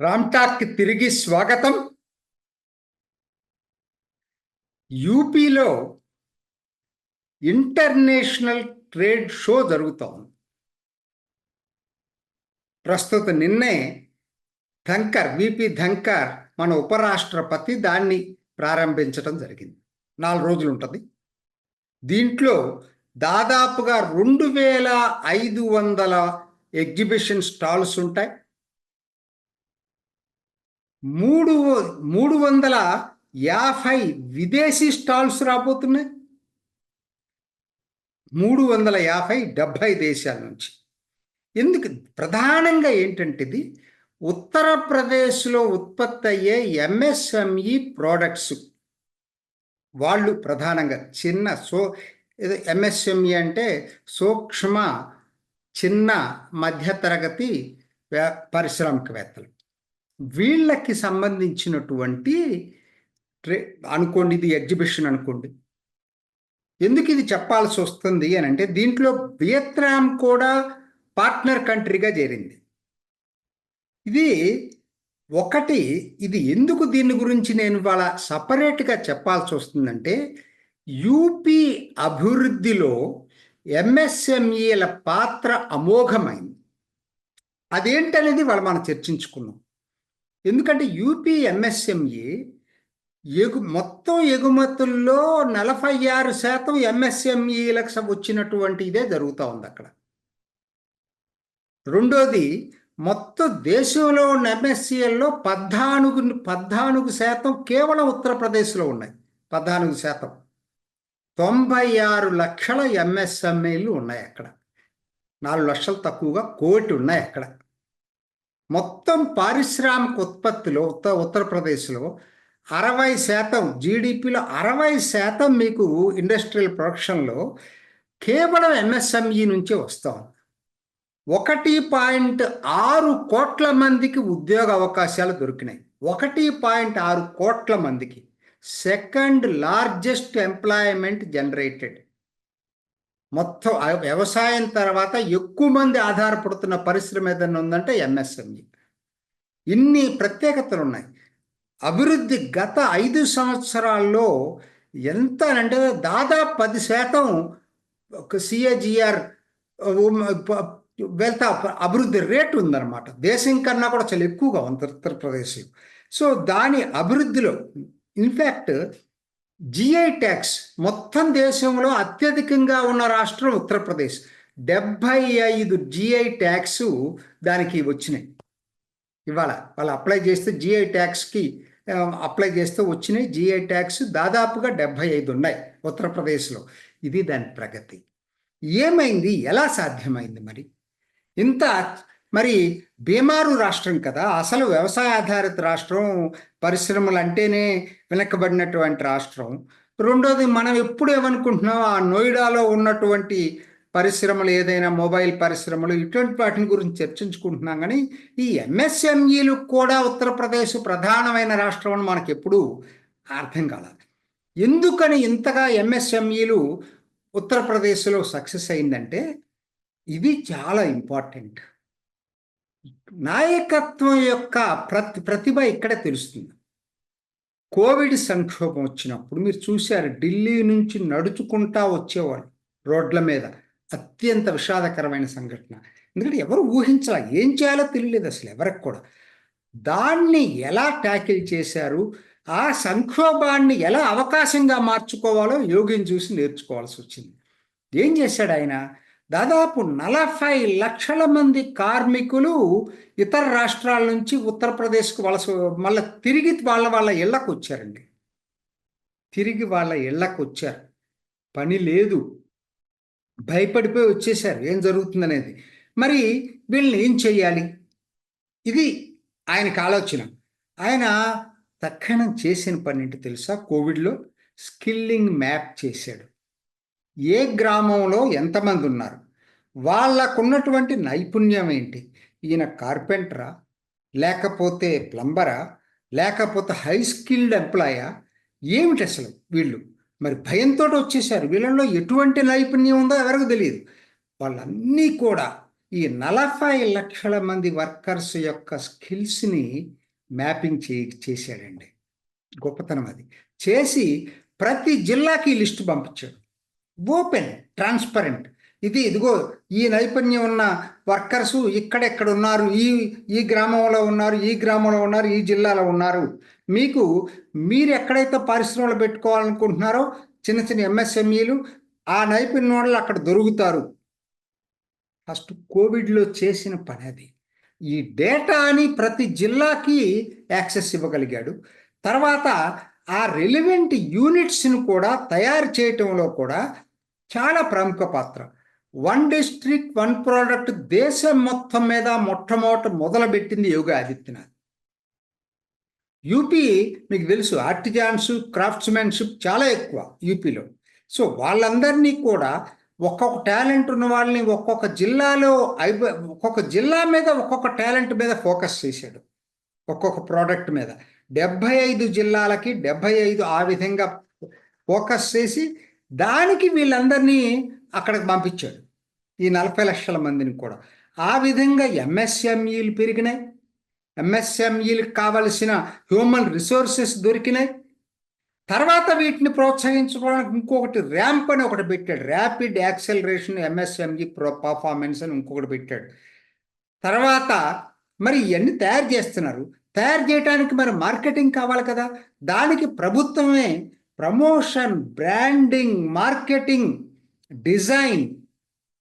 రామ్టాక్కి తిరిగి స్వాగతం. యూపీలో ఇంటర్నేషనల్ ట్రేడ్ షో జరుగుతోంది. ప్రస్తుత నిన్నే ధంకర్ విపి ధంకర్ మన ఉపరాష్ట్రపతి దాన్ని ప్రారంభించడం జరిగింది. నాలుగు రోజులు ఉంటుంది. దీంట్లో దాదాపుగా రెండు వేల ఐదు వందల ఎగ్జిబిషన్ స్టాల్స్ ఉంటాయి. మూడు మూడు వందల యాభై విదేశీ స్టాల్స్ రాబోతున్నాయి. మూడు వందల యాభై డెబ్భై దేశాల నుంచి. ఎందుకు? ప్రధానంగా ఏంటంటే ఇది ఉత్తరప్రదేశ్లో ఉత్పత్తి అయ్యే ఎంఎస్ఎంఈ ప్రోడక్ట్స్. వాళ్ళు ప్రధానంగా చిన్న సో ఎంఎస్ఎంఈ అంటే సూక్ష్మ చిన్న మధ్యతరగతి పరిశ్రామికవేత్తలు. వీళ్ళకి సంబంధించినటువంటి ట్రే అనుకోండి ఇది ఎగ్జిబిషన్ అనుకోండి. ఎందుకు ఇది చెప్పాల్సి వస్తుంది అని అంటే దీంట్లో వియత్నాం కూడా పార్ట్నర్ కంట్రీగా చేరింది. ఇది ఒకటి ఇది ఎందుకు దీని గురించి నేను ఇవాళ సపరేట్గా చెప్పాల్సి వస్తుందంటే యూపీ అభివృద్ధిలో ఎంఎస్ఎంఈల పాత్ర అమోఘమైంది. అదేంటనేది వాళ్ళు మనం చర్చించుకున్నాం. ఎందుకంటే యూపీ ఎంఎస్ఎంఈ ఎగు మొత్తం ఎగుమతుల్లో నలభై ఆరు శాతం ఎంఎస్ఎంఈలకు వచ్చినటువంటి ఇదే జరుగుతూ ఉంది అక్కడ. రెండోది మొత్తం దేశంలో ఉన్న ఎంఎస్సిఎల్లో పద్నాలుగు పద్నాలుగు శాతం కేవలం ఉత్తరప్రదేశ్లో ఉన్నాయి. పద్నాలుగు శాతం. తొంభై ఆరు లక్షల ఎంఎస్ఎంఈలు ఉన్నాయి అక్కడ. నాలుగు లక్షలు తక్కువగా కోటి ఉన్నాయి అక్కడ. మొత్తం పారిశ్రామిక ఉత్పత్తిలో ఉత్త ఉత్తరప్రదేశ్లో అరవై శాతం జీడిపిలో అరవై శాతం మీకు ఇండస్ట్రియల్ ప్రొడక్షన్లో కేవలం ఎంఎస్ఎంఈ నుంచే వస్తాం ఒకటి పాయింట్ ఆరు కోట్ల మందికి ఉద్యోగ అవకాశాలు దొరికినాయి. ఒకటి పాయింట్ ఆరు కోట్ల మందికి. Second largest employment generated. మొత్తం వ్యవసాయం తర్వాత ఎక్కువ మంది ఆధారపడుతున్న పరిశ్రమ ఏదైనా ఉందంటే ఎంఎస్ఎంఈ. ఇన్ని ప్రత్యేకతలు ఉన్నాయి. అభివృద్ధి గత ఐదు సంవత్సరాల్లో ఎంత అంటే దాదాపు పది శాతం ఒక సిఏజిఆర్ వెళ్తా అభివృద్ధి రేటు ఉందన్నమాట. దేశం కన్నా కూడా చాలా ఎక్కువగా ఉంది ఉత్తరప్రదేశ్. సో దాని అభివృద్ధిలో ఇన్ఫ్యాక్ట్ జిఐ ట్యాక్స్ మొత్తం దేశంలో అత్యధికంగా ఉన్న రాష్ట్రం ఉత్తరప్రదేశ్. డెబ్భై ఐదు జిఐ ట్యాక్స్ దానికి వచ్చినాయి. ఇవాళ వాళ్ళు అప్లై చేస్తే జిఐ ట్యాక్స్కి అప్లై చేస్తే వచ్చినాయి. జిఐ ట్యాక్స్ దాదాపుగా డెబ్భై ఐదు ఉన్నాయి ఉత్తరప్రదేశ్లో. ఇది దాని ప్రగతి. ఏమైంది? ఎలా సాధ్యమైంది మరి? ఇంత మరి బీమారు రాష్ట్రం కదా అసలు వ్యవసాయ ఆధారిత రాష్ట్రం పరిశ్రమలు అంటేనే వెనకబడినటువంటి రాష్ట్రం. రెండోది మనం ఎప్పుడు ఏమనుకుంటున్నాం ఆ నోయిడాలో ఉన్నటువంటి పరిశ్రమలు ఏదైనా మొబైల్ పరిశ్రమలు ఇటువంటి వాటిని గురించి చర్చించుకుంటున్నాం. కానీ ఈ ఎంఎస్ఎంఈలు కూడా ఉత్తరప్రదేశ్ ప్రధానమైన రాష్ట్రం అని మనకు ఎప్పుడు అర్థం కాలేదు. ఎందుకని ఇంతగా ఎంఎస్ఎంఈలు ఉత్తరప్రదేశ్లో సక్సెస్ అయిందంటే ఇది చాలా ఇంపార్టెంట్. నాయకత్వం యొక్క ప్రతి ప్రతిభ ఇక్కడే తెలుస్తుంది. కోవిడ్ సంక్షోభం వచ్చినప్పుడు మీరు చూశారు ఢిల్లీ నుంచి నడుచుకుంటా వచ్చేవాళ్ళు రోడ్ల మీద. అత్యంత విషాదకరమైన సంఘటన. ఎందుకంటే ఎవరు ఊహించాల ఏం చేయాలో తెలియలేదు అసలు ఎవరికి కూడా. దాన్ని ఎలా ట్యాకిల్ చేశారు? ఆ సంక్షోభాన్ని ఎలా అవకాశంగా మార్చుకోవాలో యోగిని చూసి నేర్చుకోవాల్సి వచ్చింది. ఏం చేశాడు ఆయన? దాదాపు నలభై లక్షల మంది కార్మికులు ఇతర రాష్ట్రాల నుంచి ఉత్తరప్రదేశ్కు వలస మళ్ళీ తిరిగి వాళ్ళ వాళ్ళ ఇళ్ళకు వచ్చారండి తిరిగి వాళ్ళ ఇళ్ళకు వచ్చారు పని లేదు. భయపడిపోయి వచ్చేసారు. ఏం జరుగుతుందనేది. మరి వీళ్ళని ఏం చేయాలి ఇది ఆయనకు ఆలోచన. ఆయన తక్షణం చేసిన పని ఏంటి తెలుసా? కోవిడ్లో స్కిల్లింగ్ మ్యాప్ చేశాడు. ఏ గ్రామంలో ఎంతమంది ఉన్నారు? వాళ్ళకున్నటువంటి నైపుణ్యం ఏంటి? ఈయన కార్పెంటరా? లేకపోతే ప్లంబరా? లేకపోతే హై స్కిల్డ్ ఎంప్లాయా? ఏమిటి అసలు వీళ్ళు? మరి భయంతో వచ్చేసారు వీళ్ళలో ఎటువంటి నైపుణ్యం ఉందో ఎవరికి తెలియదు. వాళ్ళన్నీ కూడా ఈ నలభై లక్షల మంది వర్కర్స్ యొక్క స్కిల్స్ని మ్యాపింగ్ చే చేశాడండి. గొప్పతనం అది. చేసి ప్రతి జిల్లాకి లిస్టు పంపించాడు. Open transparent. ఇది ఇదిగో ఈ నైపుణ్యం ఉన్న వర్కర్స్ ఇక్కడెక్కడ ఉన్నారు ఈ ఈ గ్రామంలో ఉన్నారు ఈ గ్రామంలో ఉన్నారు ఈ జిల్లాలో ఉన్నారు. మీకు మీరు ఎక్కడైతే పరిశ్రమలు పెట్టుకోవాలనుకుంటున్నారో చిన్న చిన్న ఎంఎస్ఎంఈలు ఆ నైపుణ్యం వాళ్ళు అక్కడ దొరుకుతారు. ఫస్ట్ కోవిడ్లో చేసిన పని అది ఈ డేటాని ప్రతి జిల్లాకి యాక్సెస్ ఇవ్వగలిగాడు. తర్వాత ఆ రెలివెంట్ యూనిట్స్ని కూడా తయారు చేయటంలో కూడా చాలా ప్రముఖ పాత్ర. వన్ డిస్ట్రిక్ట్ వన్ ప్రోడక్ట్ దేశం మొత్తం మీద మొట్టమొదట మొదలుపెట్టింది యోగి ఆదిత్యనాథ్. యూపీ మీకు తెలుసు ఆర్టిజాన్స్ క్రాఫ్ట్స్మెన్షిప్ చాలా ఎక్కువ యూపీలో. సో వాళ్ళందరినీ కూడా ఒక్కొక్క టాలెంట్ ఉన్న వాళ్ళని ఒక్కొక్క జిల్లాలో అయిపో ఒక్కొక్క జిల్లా మీద ఒక్కొక్క టాలెంట్ మీద ఫోకస్ చేశాడు. ఒక్కొక్క ప్రోడక్ట్ మీద డెబ్భై ఐదు జిల్లాలకి డెబ్భై ఐదు ఆ విధంగా ఫోకస్ చేసి దానికి వీళ్ళందరినీ అక్కడికి పంపించాడు. ఈ నలభై లక్షల మందిని కూడా. ఆ విధంగా ఎంఎస్ఎంఈలు పెరిగినాయి. ఎంఎస్ఎంఈలకు కావలసిన హ్యూమన్ రిసోర్సెస్ దొరికినాయి. తర్వాత వీటిని ప్రోత్సహించుకోవడానికి ఇంకొకటి ర్యాంప్ అని ఒకటి పెట్టాడు. Rapid acceleration MSME pro performance అని ఇంకొకటి పెట్టాడు. తర్వాత మరి ఇవన్నీ తయారు చేస్తున్నారు. తయారు చేయడానికి మరి మార్కెటింగ్ కావాలి కదా. దానికి ప్రభుత్వమే promotion branding marketing design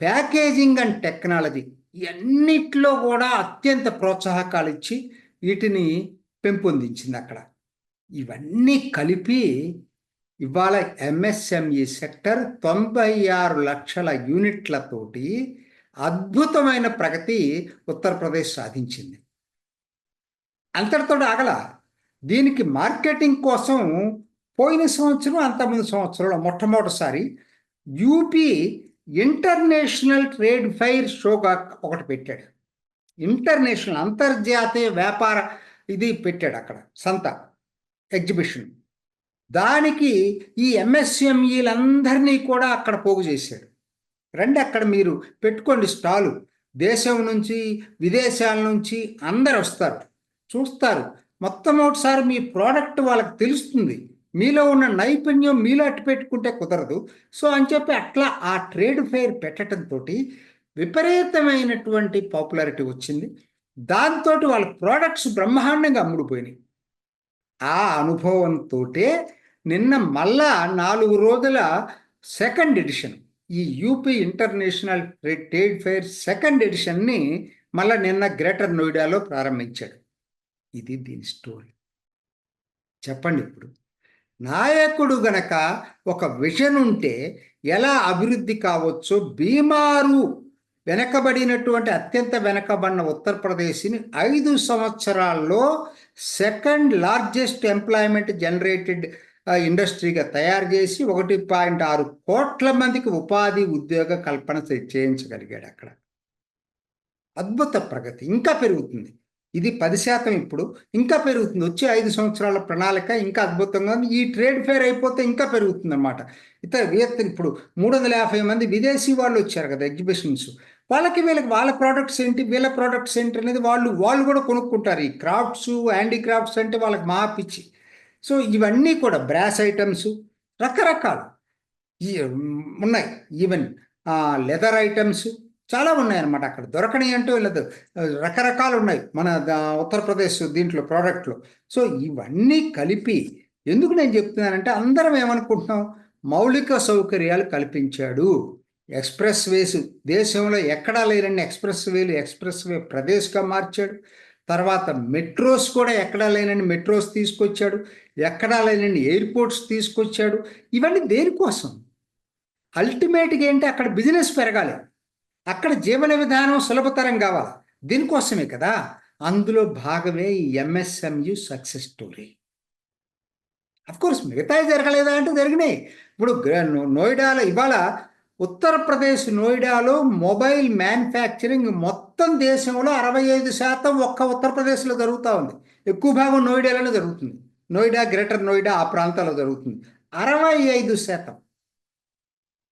packaging and technology ఇవన్నిట్లో కూడా అత్యంత ప్రోత్సాహకాలు ఇచ్చి వీటిని పెంపొందించింది అక్కడ. ఇవన్నీ కలిపి ఇవాళ ఎంఎస్ఎంఈ సెక్టర్ తొంభై ఆరు లక్షల యూనిట్లతోటి అద్భుతమైన ప్రగతి ఉత్తరప్రదేశ్ సాధించింది. అంతటితో ఆగల దీనికి మార్కెటింగ్ కోసం పోయిన సంవత్సరం అంతకుముందు సంవత్సరంలో మొట్టమొదటిసారి యూపీ ఇంటర్నేషనల్ ట్రేడ్ ఫైర్ షోగా ఒకటి పెట్టాడు. ఇంటర్నేషనల్ అంతర్జాతీయ వ్యాపార ఇది పెట్టాడు అక్కడ సంత ఎగ్జిబిషన్. దానికి ఈ ఎంఎస్ఎంఈలందరినీ కూడా అక్కడ పోగు చేశాడు. రండి అక్కడ మీరు పెట్టుకోండి స్టాలు. దేశం నుంచి విదేశాల నుంచి అందరు వస్తారు చూస్తారు మొట్టమొదటిసారి మీ ప్రోడక్ట్ వాళ్ళకి తెలుస్తుంది. మీలో ఉన్న నైపుణ్యం మీలో అట్టు పెట్టుకుంటే కుదరదు. సో అని చెప్పి అట్లా ఆ ట్రేడ్ ఫెయిర్ పెట్టడంతో విపరీతమైనటువంటి పాపులారిటీ వచ్చింది. దాంతో వాళ్ళ ప్రోడక్ట్స్ బ్రహ్మాండంగా అమ్ముడుపోయినాయి. ఆ అనుభవంతో నిన్న మళ్ళా నాలుగు రోజుల సెకండ్ ఎడిషన్ ఈ UP international trade fair second ఎడిషన్ని మళ్ళా నిన్న గ్రేటర్ నోయిడాలో ప్రారంభించాడు. ఇది దీని స్టోరీ. చెప్పండి ఇప్పుడు. నాయకుడు గనక ఒక విజన్ ఉంటే ఎలా అభివృద్ధి కావచ్చో బీమారు వెనకబడినటువంటి అత్యంత వెనకబడిన ఉత్తరప్రదేశ్ని ఐదు సంవత్సరాల్లో సెకండ్ లార్జెస్ట్ ఎంప్లాయ్మెంట్ జనరేటెడ్ ఇండస్ట్రీగా తయారు చేసి ఒకటి పాయింట్ ఆరు కోట్ల మందికి ఉపాధి ఉద్యోగ కల్పన చేయించగలిగాడు అక్కడ. అద్భుత ప్రగతి. ఇంకా పెరుగుతుంది. ఇది పది శాతం ఇప్పుడు. ఇంకా పెరుగుతుంది. వచ్చే ఐదు సంవత్సరాల ప్రణాళిక ఇంకా అద్భుతంగా ఉంది. ఈ ట్రేడ్ ఫేర్ అయిపోతే ఇంకా పెరుగుతుంది అనమాట ఇతర ఇప్పుడు మూడు వందల యాభై మంది విదేశీ వాళ్ళు వచ్చారు కదా ఎగ్జిబిషన్స్. వాళ్ళకి వీళ్ళకి వాళ్ళ ప్రోడక్ట్స్ ఏంటి? వీళ్ళ ప్రోడక్ట్స్ ఏంటి అనేది వాళ్ళు వాళ్ళు కూడా కొనుక్కుంటారు. ఈ క్రాఫ్ట్స్ హ్యాండీక్రాఫ్ట్స్ అంటే వాళ్ళకి మా పిచ్చి. సో ఇవన్నీ కూడా బ్రాస్ ఐటమ్స్ రకరకాలు. ఉన్నాయి. ఈవెన్ లెదర్ ఐటమ్స్ చాలా ఉన్నాయి అనమాట అక్కడ. దొరకని అంటూ లేదు రకరకాలు ఉన్నాయి మన ఉత్తరప్రదేశ్ దీంట్లో ప్రోడక్ట్లు. సో ఇవన్నీ కలిపి ఎందుకు నేను చెప్తున్నానంటే అందరం ఏమనుకుంటున్నాం? మౌలిక సౌకర్యాలు కల్పించాడు. ఎక్స్ప్రెస్ వేస్ దేశంలో ఎక్కడా లేనన్ని ఎక్స్ప్రెస్ వేలు ఎక్స్ప్రెస్ వే ప్రదేశ్గా మార్చాడు. తర్వాత మెట్రోస్ కూడా ఎక్కడా లేనని మెట్రోస్ తీసుకొచ్చాడు. ఎక్కడా లేనని ఎయిర్పోర్ట్స్ తీసుకొచ్చాడు. ఇవన్నీ దేనికోసం? అల్టిమేట్గా ఏంటి? అక్కడ బిజినెస్ పెరగాలి. అక్కడ జీవన విధానం సులభతరం కావాలి. దీనికోసమే కదా అందులో భాగమే ఈ ఎంఎస్ఎంయు సక్సెస్ స్టోరీ కోర్స్ మిగతాయి జరగలేదా అంటే జరిగినాయి. ఇప్పుడు నోయిడాలో ఇవాళ ఉత్తరప్రదేశ్ నోయిడాలో మొబైల్ మ్యానుఫ్యాక్చరింగ్ మొత్తం దేశంలో అరవై ఐదు శాతం ఒక్క ఉత్తరప్రదేశ్లో జరుగుతూ ఉంది. ఎక్కువ భాగం నోయిడాలోనే జరుగుతుంది. నోయిడా గ్రేటర్ నోయిడా ఆ ప్రాంతాల్లో జరుగుతుంది. అరవై ఐదు శాతం.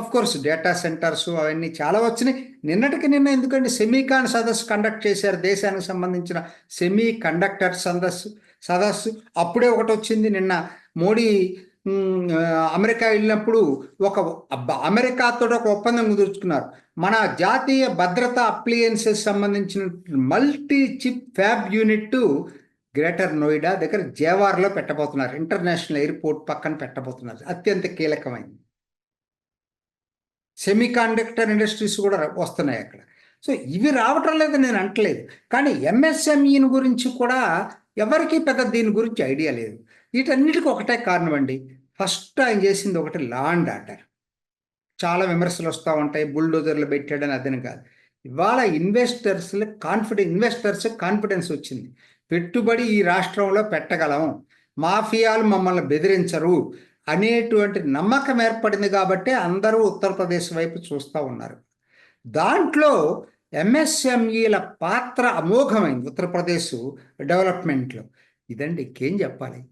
కోర్స్ డేటా సెంటర్స్ అవన్నీ చాలా వచ్చినాయి. నిన్నటికి నిన్న ఎందుకంటే సెమీకాన్ సదస్సు కండక్ట్ చేశారు? దేశానికి సంబంధించిన సెమీ కండక్టర్ సదస్సు సదస్సు. అప్పుడే ఒకటి వచ్చింది నిన్న. మోడీ అమెరికా వెళ్ళినప్పుడు ఒక అమెరికాతో ఒక ఒప్పందం కుదుర్చుకున్నారు. మన జాతీయ భద్రతా అప్లియన్సెస్ సంబంధించిన multi chip fab unit greater Noida దగ్గర జేవార్లో పెట్టబోతున్నారు. ఇంటర్నేషనల్ ఎయిర్పోర్ట్ పక్కన పెట్టబోతున్నారు. అత్యంత కీలకమైంది. సెమీ కండక్టర్ ఇండస్ట్రీస్ కూడా వస్తున్నాయి అక్కడ. సో ఇవి రావటం లేదు నేను అంటలేదు. కానీ ఎంఎస్ఎంఈని గురించి కూడా ఎవరికీ పెద్ద దీని గురించి ఐడియా లేదు. వీటన్నిటికీ ఒకటే కారణం అండి. ఫస్ట్ ఆయన చేసింది ఒకటి లా అండ్ ఆర్డర్. చాలా విమర్శలు వస్తూ ఉంటాయి. బుల్డోజర్లు పెట్టాడని అదని కాదు. ఇవాళ ఇన్వెస్టర్స్ కాన్ఫిడెన్స్ ఇన్వెస్టర్స్ కాన్ఫిడెన్స్ వచ్చింది. పెట్టుబడి ఈ రాష్ట్రంలో పెట్టగలం. మాఫియాలు మమ్మల్ని బెదిరించరు. అనేటువంటి నమ్మకం ఏర్పడింది కాబట్టి అందరూ ఉత్తరప్రదేశ్ వైపు చూస్తూ ఉన్నారు. దాంట్లో ఎంఎస్ఎంఈల పాత్ర అమోఘమైంది ఉత్తరప్రదేశ్ డెవలప్మెంట్లో. ఇదండి ఇంకేం చెప్పాలి?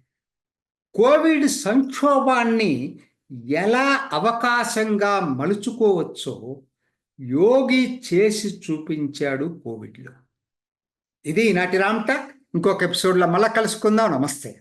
కోవిడ్ సంక్షోభాన్ని ఎలా అవకాశంగా మలుచుకోవచ్చో యోగి చేసి చూపించాడు కోవిడ్లో. ఇది ఈనాటి రామ్టాక్ ఇంకొక ఎపిసోడ్లో మళ్ళీ కలుసుకుందాం. నమస్తే.